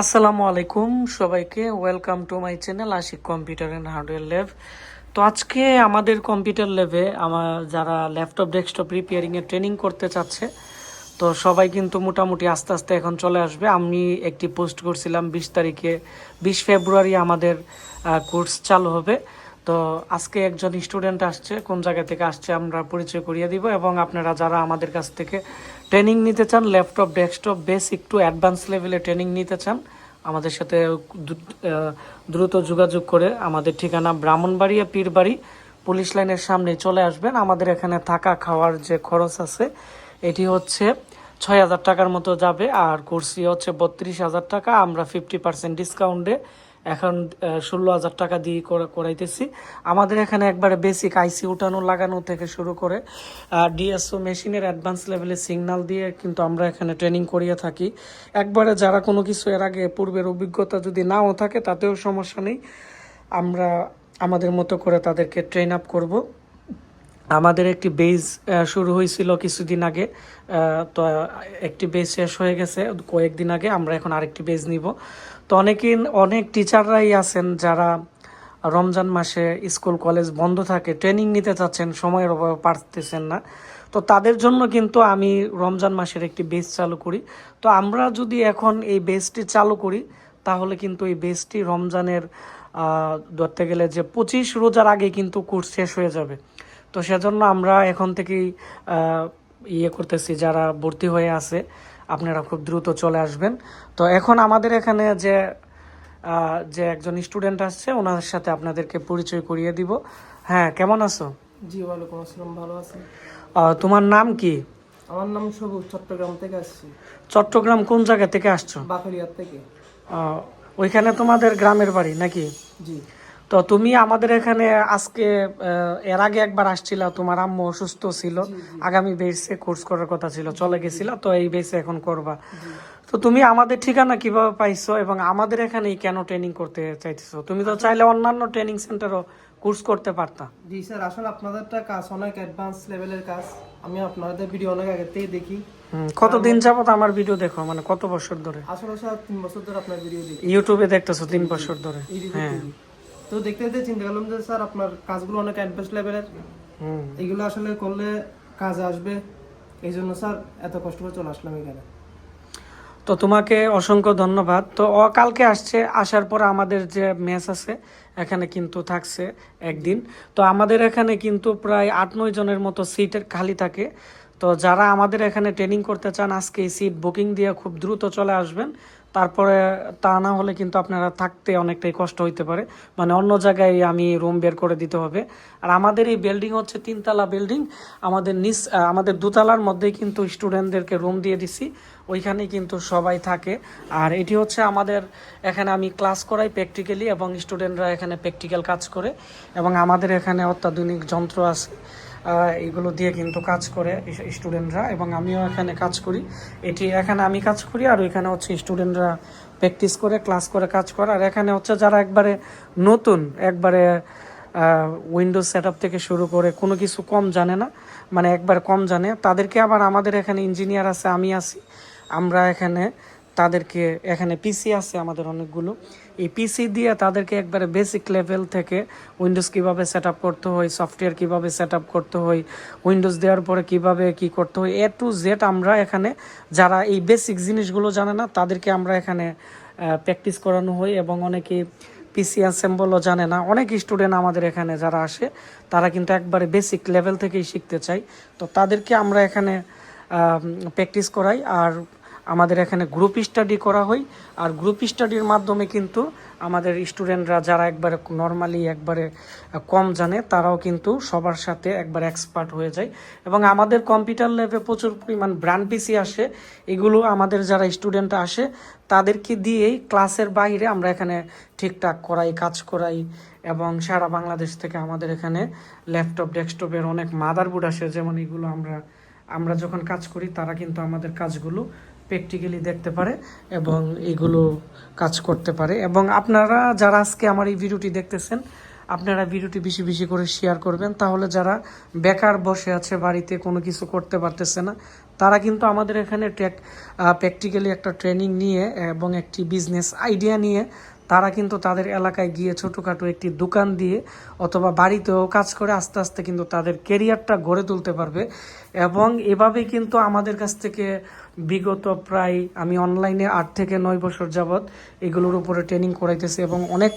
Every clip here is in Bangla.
আসসালামু আলাইকুম সবাইকে। Welcome to my channel Ashiq computer and hardware lab তো আজকে আমাদের কম্পিউটার ল্যাবে আমার যারা ল্যাপটপ ডেস্কটপ রিপেয়ারিংয়ের ট্রেনিং করতে চাচ্ছে, তো সবাই কিন্তু মোটামুটি আস্তে আস্তে এখন চলে আসবে। আমি একটি পোস্ট করছিলাম বিশ তারিখে, বিশ ফেব্রুয়ারি আমাদের কোর্স চালু হবে। তো আজকে একজন স্টুডেন্ট আসছে, কোন জায়গা থেকে আসছে আমরা পরিচয় করিয়ে দিব এবং আপনারা যারা আমাদের কাছ থেকে ট্রেনিং নিতে চান, laptop, desktop basic to advance লেভেলে ট্রেনিং নিতে চান, আমাদের সাথে দ্রুত যোগাযোগ করে আমাদের ঠিকানা ব্রাহ্মণবাড়িয়া, পীরবাড়ি, পুলিশ লাইনের সামনে চলে আসবেন। আমাদের এখানে থাকা খাওয়ার যে খরচ আছে, এটি হচ্ছে ছয় হাজার টাকার মতো যাবে, আর কুর্সি হচ্ছে বত্রিশ হাজার টাকা। আমরা ফিফটি পার্সেন্ট ডিসকাউন্টে এখন ষোলো হাজার টাকা দিয়ে করা- করাইতেছি। আমাদের এখানে একবারে বেসিক আইসি উঠানো, লাগানো থেকে শুরু করে ডিএসও মেশিনের অ্যাডভান্স লেভেলে সিগনাল দিয়ে কিন্তু আমরা এখানে ট্রেনিং করিয়ে থাকি। একবারে যারা কোনো কিছু এর আগে পূর্বের অভিজ্ঞতা যদি নাও থাকে, তাতেও সমস্যা নেই। আমরা আমাদের মতো করে তাদেরকে ট্রেন আপ করব। আমাদের একটি বেজ শুরু হয়েছিল কিছুদিন আগে। তো, একটি বেজ শেষ হয়ে গেছে। কয়েকদিন আগে আমরা এখন আরেকটি বেজ নিব। তো অনেকেই অনেক টিচাররাই আছেন যারা রমজান মাসে স্কুল কলেজ বন্ধ থাকে ট্রেনিং নিতে চাচ্ছেন, সময়ের অভাবে পারতেছেন না। তো তাদের জন্য কিন্তু আমি রমজান মাসের একটি বেজ চালু করি। তো আমরা যদি এখন এই বেজটি চালু করি, তাহলে কিন্তু এই বেজটি রমজানের ধরতে গেলে যে পঁচিশ রোজার আগে কিন্তু কোর্স শেষ হয়ে যাবে। তো সেজন্য আমরা এখন থেকেই ইয়ে করতেছি যারা ভর্তি হয়ে আছে আপনারা খুব দ্রুত চলে আসবেন। তো এখন আমাদের এখানে যে যে একজন স্টুডেন্ট আসছে ওনার সাথে আপনাদেরকে পরিচয় করিয়ে দিব। হ্যাঁ কেমন আছো? জি ওয়ালাইকুম আসসালাম ভালো আছি। তোমার নাম কি? আমার নাম সবুজ চট্টগ্রাম থেকে আসছি। চট্টগ্রাম কোন জায়গা থেকে আসছো? বাকরিয়ার থেকে। ওইখানে তোমাদের গ্রামের বাড়ি নাকি? জি। তো তুমি আমাদের এখানে আজকে এর আগে একবার আসছিল তোমার আম্মু অসুস্থ ছিল। আগামী বেসে কোর্স করার কথা ছিল চলে গেছিল তো এই বেসে এখন করবা। তো তুমি আমাদের ঠিকানা কীভাবে পাইছো এবং আমাদের এখানেই কেন ট্রেনিং করতে চাইতেছো? তুমি তো চাইলে অন্যান্য ট্রেনিং সেন্টারও কোর্স করতে পারতা। জি স্যার আসলে আপনাদেরটা কাজ অনেক অ্যাডভান্স লেভেলের কাজ। আমি আপনাদের ভিডিও অনেক আগে থেকে দেখি কতদিন যাবত আমার ভিডিও দেখো? মানে কত বছর ধরে? আসলে স্যার তিন বছর ধরে আপনার ভিডিও দেখি। ইউটিউবে দেখতেছো তিন বছর ধরে। হ্যাঁ। তো দেখতে দেখতে চিন্তা করলাম যে স্যার আপনার কাজগুলো অনেক অ্যাডভান্স লেভেলের হুম। এগুলো আসলে করলে কাজে আসবে। এই জন্য স্যার এত কষ্ট করে চলে আসলাম এখানে। তো তোমাকে অসংখ্য ধন্যবাদ। তো ও কালকে আসছে আসার পর আমাদের যে ম্যাচ আছে এখানে কিন্তু থাকছে একদিন। তো আমাদের এখানে কিন্তু প্রায় আট নয় জনের মতো সিটের খালি থাকে। তো যারা আমাদের এখানে ট্রেনিং করতে চান আজকে এই সিট বুকিং দিয়ে খুব দ্রুত চলে আসবেন। তারপরে তা না হলে কিন্তু আপনারা থাকতে অনেকটাই কষ্ট হইতে পারে। মানে অন্য জায়গায় আমি রুম বের করে দিতে হবে। আর আমাদের এই বিল্ডিং হচ্ছে তিনতলা বিল্ডিং আমাদের নিচ আমাদের দোতলার মধ্যেই কিন্তু স্টুডেন্টদেরকে রুম দিয়ে দিছি। ওইখানেই কিন্তু সবাই থাকে। আর এটি হচ্ছে আমাদের, এখানে আমি ক্লাস করাই প্র্যাকটিক্যালি এবং স্টুডেন্টরা এখানে প্র্যাকটিক্যাল কাজ করে। এবং আমাদের এখানে অত্যাধুনিক যন্ত্র আছে। এগুলো দিয়ে কিন্তু কাজ করে স্টুডেন্টরা এবং আমিও এখানে কাজ করি। এটি এখানে আমি কাজ করি আর ওইখানে হচ্ছে স্টুডেন্টরা প্র্যাকটিস করে ক্লাস করে, কাজ করে। আর এখানে হচ্ছে যারা একবারে নতুন, একবারে উইন্ডোজ সেট থেকে শুরু করে কোনো কিছু কম জানে না মানে একবার কম জানে, তাদেরকে আবার আমাদের এখানে ইঞ্জিনিয়ার আছে, আমি আছি। আমরা এখানে তাদেরকে এখানে পিসি আছে আমাদের অনেকগুলো। এই পিসি দিয়ে তাদেরকে একবারে বেসিক লেভেল থেকে উইন্ডোজ কীভাবে সেট করতে হয় সফটওয়্যার কীভাবে সেট আপ করতে হয় উইন্ডোজ দেওয়ার পরে কীভাবে কি করতে হয় এ টু জেড আমরা এখানে যারা এই বেসিক জিনিসগুলো জানে না, তাদেরকে আমরা এখানে প্র্যাকটিস করানো হয় এবং অনেকে পিসি অ্যাসেম্বলও জানে না। অনেক স্টুডেন্ট আমাদের এখানে যারা আসে, তারা কিন্তু একবারে বেসিক লেভেল থেকেই শিখতে চাই তো তাদেরকে আমরা এখানে প্র্যাকটিস করাই। আর আমাদের এখানে গ্রুপ স্টাডি করা হয়। আর গ্রুপ স্টাডির মাধ্যমে কিন্তু আমাদের স্টুডেন্টরা যারা একবারে নর্মালি একবারে কম জানে, তারাও কিন্তু সবার সাথে একবার এক্সপার্ট হয়ে যায়। এবং আমাদের কম্পিউটার ল্যাবে প্রচুর পরিমাণ ব্র্যান্ড পিসি আসে। এগুলো আমাদের যারা স্টুডেন্ট আসে, তাদেরকে দিয়েই ক্লাসের বাইরে আমরা এখানে ঠিকঠাক করাই, কাজ করাই। এবং সারা বাংলাদেশ থেকে আমাদের এখানে ল্যাপটপ ডেস্কটপের অনেক মাদারবোর্ড আসে। যেমন এগুলো আমরা আমরা যখন কাজ করি, তারা কিন্তু আমাদের কাজগুলো প্র্যাকটিক্যালি দেখতে পারে এবং এগুলো কাজ করতে পারে। এবং আপনারা যারা আজকে আমার এই ভিডিওটি দেখতেছেন, আপনারা ভিডিওটি বেশি বেশি করে শেয়ার করবেন, তাহলে যারা বেকার বসে আছে, বাড়িতে কোনো কিছু করতে পারতেছে না তারা কিন্তু আমাদের এখানে ট্র্যাক প্র্যাকটিক্যালি একটা ট্রেনিং নিয়ে এবং একটি বিজনেস আইডিয়া নিয়ে তারা কিন্তু তাদের এলাকায় গিয়ে ছোটোখাটো একটি দোকান দিয়ে অথবা বাড়িতেও কাজ করে আস্তে আস্তে কিন্তু তাদের কেরিয়ারটা গড়ে তুলতে পারবে। এবং এভাবেই কিন্তু আমাদের কাছ থেকে বিগত প্রায়, আমি অনলাইনে আট থেকে নয় বছর যাবৎ এগুলোর উপরে ট্রেনিং করাইতেছি এবং অনেক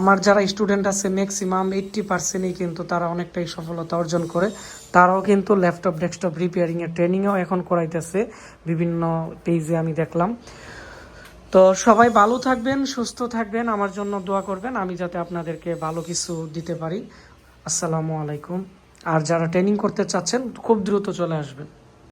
আমার যারা স্টুডেন্ট আছে ম্যাক্সিমাম এইট্টি পার্সেন্টই কিন্তু তারা অনেকটাই সফলতা অর্জন করে। তারাও কিন্তু ল্যাপটপ ডেস্কটপ রিপেয়ারিংয়ের ট্রেনিংও এখন করাইতেছে। বিভিন্ন পেজে আমি দেখলাম। তো সবাই ভালো থাকবেন, সুস্থ থাকবেন, আমার জন্য দোয়া করবেন। আমি যাতে আপনাদেরকে ভালো কিছু দিতে পারি। আসসালামু আলাইকুম। আর যারা ট্রেনিং করতে চাচ্ছেন, খুব দ্রুত চলে আসবেন।